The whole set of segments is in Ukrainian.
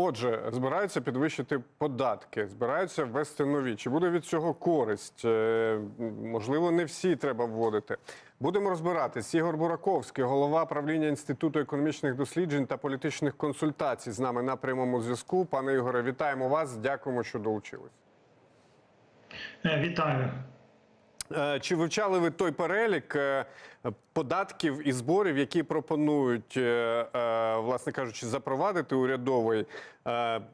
Отже, збираються підвищити податки, збираються ввести нові. Чи буде від цього користь? Е, Можливо, не всі треба вводити. Будемо розбиратись. Ігор Бураковський, голова правління Інституту економічних досліджень та політичних консультацій, з нами на прямому зв'язку. Пане Ігоре, вітаємо вас. Дякуємо, що долучились. Е, Вітаю. Е, Чи вивчали ви той перелік е, податків і зборів, які пропонують, е, власне кажучи, запровадити урядовий?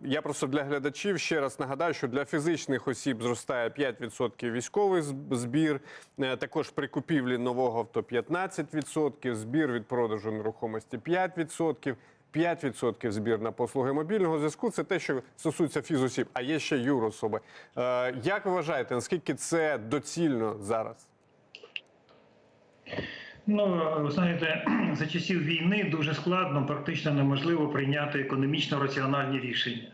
Я просто для глядачів ще раз нагадаю, що для фізичних осіб зростає 5% військовий збір, також при купівлі нового авто 15%, збір від продажу нерухомості 5%. 5% збір на послуги мобільного зв'язку це те, що стосується фізосіб, а є ще юрособи. Е, як ви вважаєте, наскільки це доцільно зараз? Ну, ви знаєте, за часів війни дуже складно, практично неможливо прийняти економічно раціональні рішення.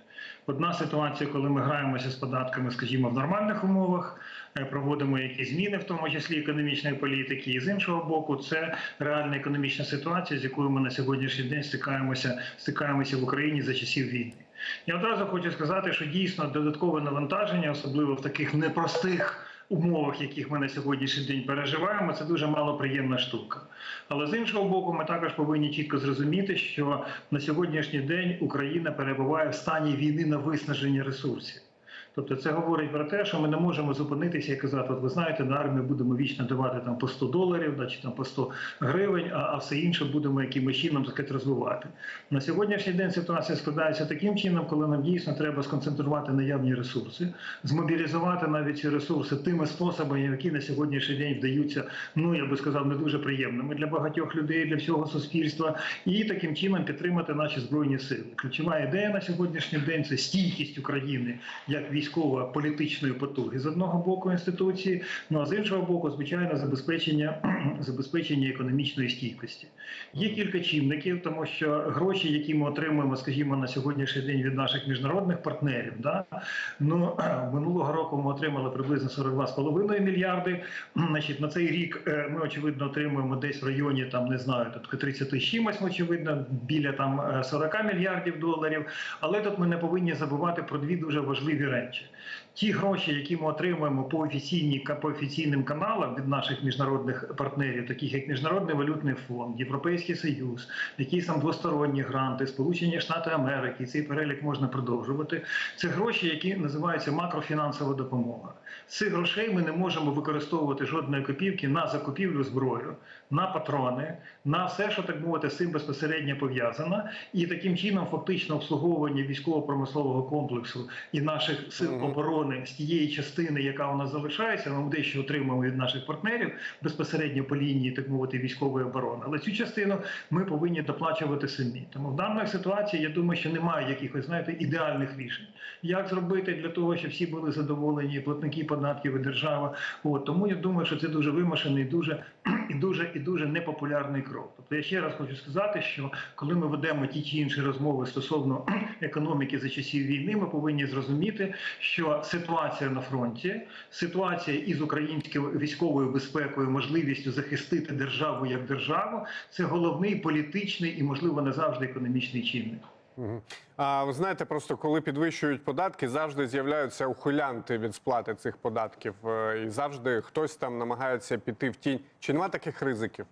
Одна ситуація, коли ми граємося з податками, скажімо, в нормальних умовах, е, проводимо якісь зміни, в тому числі економічної політики, і з іншого боку, це реальна економічна ситуація, з якою ми на сьогоднішній день стикаємося, стикаємося в Україні за часів війни. Я одразу хочу сказати, що дійсно додаткове навантаження, особливо в таких непростих умовах, яких ми на сьогоднішній день переживаємо, це дуже малоприємна штука. Але з іншого боку, ми також повинні чітко зрозуміти, що на сьогоднішній день Україна перебуває в стані війни на виснаження ресурсів. Тобто це говорить про те, що ми не можемо зупинитися і казати, от ви знаєте, на армію будемо вічно давати там по 100 доларів, чи там по 100 гривень, а, а все інше будемо якимось чином так розвивати. На сьогоднішній день ситуація складається таким чином, коли нам дійсно треба сконцентрувати наявні ресурси, змобілізувати навіть ці ресурси тими способами, які на сьогоднішній день вдаються, ну я би сказав, не дуже приємними для багатьох людей, для всього суспільства, і таким чином підтримати наші збройні сили. Ключова ідея на сьогоднішній день це стійкість України як військово-політичної потуги з одного боку інституції, ну а з іншого боку, звичайно, забезпечення забезпечення економічної стійкості. Є кілька чинників, тому що гроші, які ми отримуємо, скажімо, на сьогоднішній день від наших міжнародних партнерів, да ну минулого року ми отримали приблизно 42,5 мільярди. Значить, на цей рік е, ми очевидно отримуємо десь в районі там не знаю, тут 30 з чимось, очевидно, біля там е, 40 мільярдів доларів. Але тут ми не повинні забувати про дві дуже важливі речі. задача. Ті гроші, які ми отримуємо по офіційні по офіційним каналам від наших міжнародних партнерів, таких як Міжнародний валютний фонд, Європейський Союз, якісь там двосторонні гранти, Сполучені Штати Америки, цей перелік можна продовжувати. Це гроші, які називаються макрофінансова допомога. З цих грошей ми не можемо використовувати жодної копівки на закупівлю зброю, на патрони, на все, що так мовити, з цим безпосередньо пов'язано, і таким чином фактично обслуговування військово-промислового комплексу і наших сил Мгм. Оборони з тієї частини, яка у нас залишається, ми дещо отримуємо від наших партнерів безпосередньо по лінії, так мовити, військової оборони. Але цю частину ми повинні доплачувати самі. Тому в даній ситуації я думаю, що немає якихось знаєте ідеальних рішень. Як зробити для того, щоб всі були задоволені, платники податків і держава? От тому я думаю, що це дуже вимушений, дуже і дуже і дуже непопулярний крок. Тобто я ще раз хочу сказати, що коли ми ведемо ті чи інші розмови стосовно економіки за часів війни, ми повинні зрозуміти, що ситуація на фронті, ситуація із українською військовою безпекою, можливістю захистити державу як державу, це головний політичний і, можливо, не завжди економічний чинник. А ви знаєте, просто коли підвищують податки, завжди з'являються ухилянти від сплати цих податків, Е, і завжди хтось там намагається піти в тінь. Чи нема таких ризиків?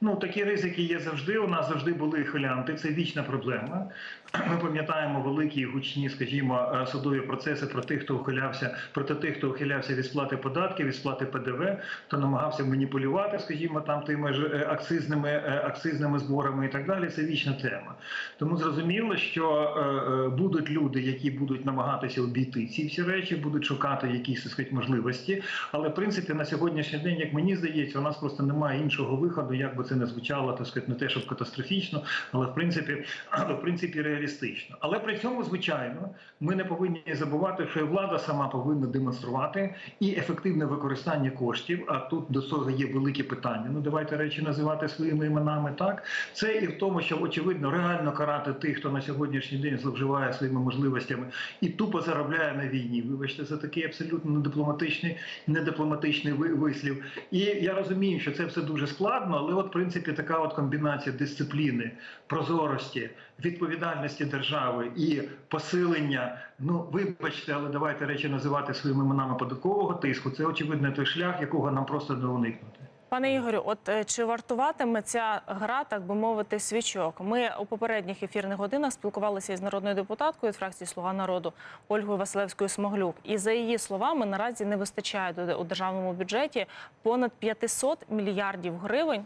Ну такі ризики є завжди. У нас завжди були хилянти. Це вічна проблема. Ми пам'ятаємо великі гучні, скажімо, е, судові процеси про тих, хто ухилявся, проти тих, хто ухилявся від сплати податків, від сплати ПДВ, хто намагався маніпулювати, скажімо, там тими ж е, акцизними е, акцизними зборами і так далі. Це вічна тема. Тому зрозуміло, що будуть люди, які будуть намагатися обійти ці всі речі, будуть шукати якісь так можливості. Але в принципі на сьогоднішній день, як мені здається, у нас просто немає іншого виходу, як би це не звучало, так сказати, не те, щоб катастрофічно, але в принципі, в принципі реалістично. Але при цьому, звичайно, ми не повинні забувати, що і влада сама повинна демонструвати і ефективне використання коштів. А тут до цього є великі питання. Ну давайте речі називати своїми іменами. Так це і в тому, що очевидно реально карати тих, хто на сьогоднішній день зловживає своїми можливостями і тупо заробляє на війні. Вибачте, це такий абсолютно недипломатичний, недипломатичний ви- вислів. І я розумію, що це все дуже складно, але от принципі, така от комбінація дисципліни, прозорості, відповідальності держави і посилення. Ну, вибачте, але давайте речі називати своїми іменами податкового тиску. Це очевидно той шлях, якого нам просто не уникнути. Пане Ігорю, от е, чи вартуватиме ця гра, так би мовити, свічок? Ми у попередніх ефірних годинах спілкувалися із народною депутаткою від фракції Слуга народу Ольгою Василевською Смоглюк. І за її словами, наразі не вистачає у державному бюджеті понад 500 мільярдів гривень.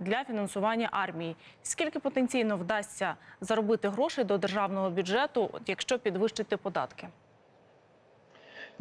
Для фінансування армії скільки потенційно вдасться заробити грошей до державного бюджету, якщо підвищити податки?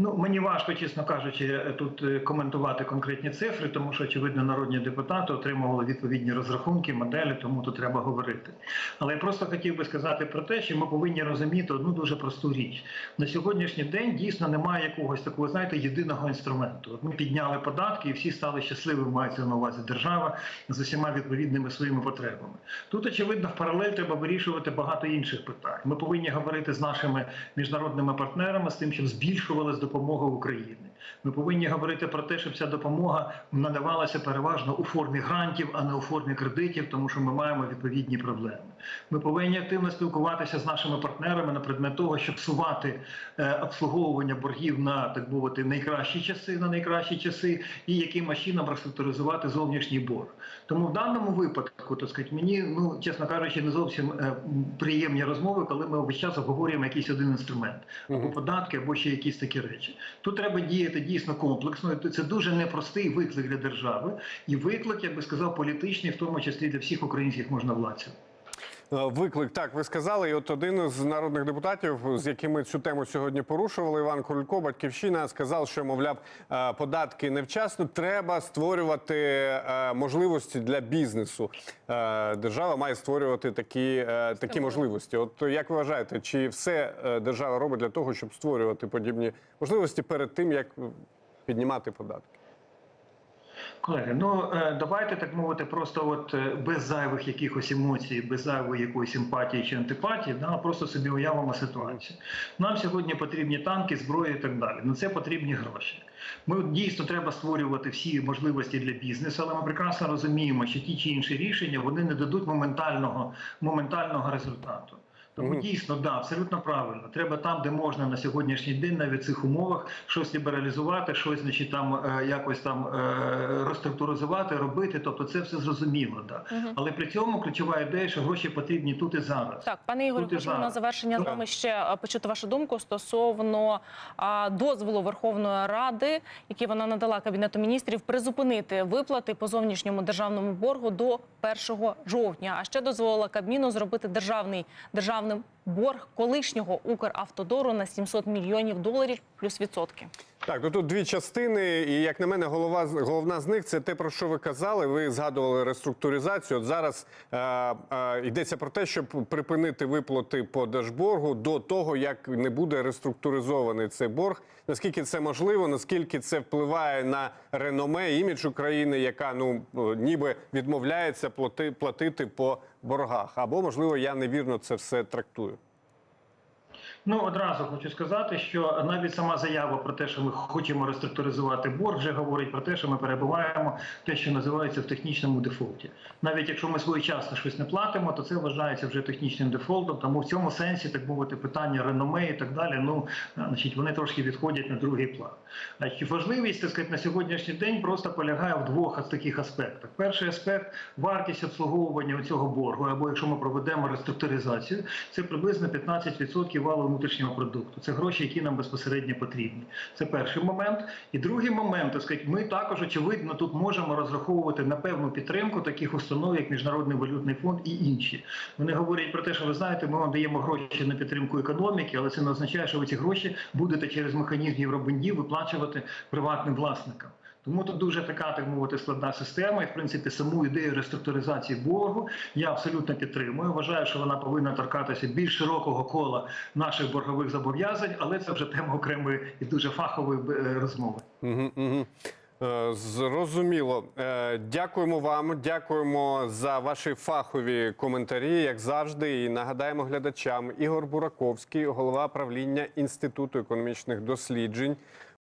Ну мені важко, чесно кажучи, тут е, коментувати конкретні цифри, тому що очевидно народні депутати отримували відповідні розрахунки, моделі, тому тут треба говорити. Але я просто хотів би сказати про те, що ми повинні розуміти одну дуже просту річ. На сьогоднішній день дійсно немає якогось такого, знаєте, єдиного інструменту. Ми підняли податки, і всі стали щасливими, мається на увазі держава з усіма відповідними своїми потребами. Тут очевидно в паралель треба вирішувати багато інших питань. Ми повинні говорити з нашими міжнародними партнерами з тим, щоб збільшувалась допомога України. Ми повинні говорити про те, щоб ця допомога надавалася переважно у формі грантів, а не у формі кредитів, тому що ми маємо відповідні проблеми. Ми повинні активно спілкуватися з нашими партнерами на предмет того, щоб сувати е, обслуговування боргів на так мовити найкращі часи, на найкращі часи, і якимось чином реструктуризувати зовнішній борг. Тому в даному випадку, так сказати, мені ну чесно кажучи, не зовсім е, приємні розмови, коли ми весь час обговорюємо якийсь один інструмент або податки, або ще якісь такі речі. Тут треба діяти дійсно комплексно. Це дуже непростий виклик для держави, і виклик, я би сказав, політичний, в тому числі для всіх українських можновладців. Е, Виклик, так ви сказали. І от один з народних депутатів, з якими цю тему сьогодні порушували, Іван Крулько, батьківщина, сказав, що мовляв, е, податки невчасно. Треба створювати е, можливості для бізнесу. Держава має створювати такі, такі можливості. От як ви вважаєте, чи все держава робить для того, щоб створювати подібні можливості перед тим, як піднімати податки? Колеги, ну е, давайте так мовити, просто от е, без зайвих якихось емоцій, без зайвої якоїсь емпатії чи антипатії, да, просто собі уявимо ситуацію. Нам сьогодні потрібні танки, зброя і так далі. На це потрібні гроші. Ми дійсно треба створювати всі можливості для бізнесу, але ми прекрасно розуміємо, що ті чи інші рішення вони не дадуть моментального, моментального результату. Тому дійсно, да, абсолютно правильно. Треба там, де можна на сьогоднішній день, навіть в цих умовах, щось лібералізувати, щось значить, там е, якось там е, розструктуризувати, робити. Тобто це все зрозуміло. Да. Мгм. Але при цьому ключова ідея, що гроші потрібні тут і зараз. Так, пане Ігорю, хочу на завершення з вами ще е, почути вашу думку стосовно дозволу Верховної Ради, який вона надала Кабінету міністрів, призупинити виплати по зовнішньому державному боргу до 1 жовтня. А ще дозволила Кабміну зробити державний державний Hanım. Борг колишнього Укравтодору на 700 мільйонів доларів плюс відсотки. Так, ну тут дві частини, і як на мене, голова головна з них це те, про що ви казали. Ви згадували реструктуризацію. От зараз е, е, йдеться про те, щоб припинити виплати по держборгу до того, як не буде реструктуризований цей борг. Наскільки це можливо? Наскільки це впливає на реноме, імідж України, яка ну е, ніби відмовляється плати, платити по боргах? Або можливо, я невірно це все трактую. Ну одразу хочу сказати, що навіть сама заява про те, що ми хочемо реструктуризувати борг, вже говорить про те, що ми перебуваємо те, що називається в технічному дефолті. Навіть якщо ми своєчасно щось не платимо, то це вважається вже технічним дефолтом. Тому в цьому сенсі, так мовити, питання реноме і так далі. Ну значить, вони трошки відходять на другий план. Значить, важливість так сказати, на сьогоднішній день просто полягає в двох таких аспектах. Перший аспект вартість обслуговування цього боргу, або якщо ми проведемо реструктуризацію, це приблизно 15% валового внутрішнього продукту. Це гроші, які нам безпосередньо потрібні. Це перший момент. І другий момент, сказати, ми також очевидно тут можемо розраховувати на певну підтримку таких установ, як Міжнародний валютний фонд і інші. Вони говорять про те, що ви знаєте, ми вам даємо гроші на підтримку економіки, але це не означає, що ви ці гроші будете через механізм євробондів виплачувати приватним власникам. Тому тут дуже така, так мовити, складна система, і в принципі саму ідею реструктуризації боргу я абсолютно підтримую. Вважаю, що вона повинна торкатися більш широкого кола наших боргових зобов'язань, але це вже тема окремої і дуже фахової е, розмови. Е, Зрозуміло. Е, Дякуємо вам, дякуємо за ваші фахові коментарі, як завжди. І нагадаємо глядачам Ігор Бураковський, голова правління Інституту економічних досліджень,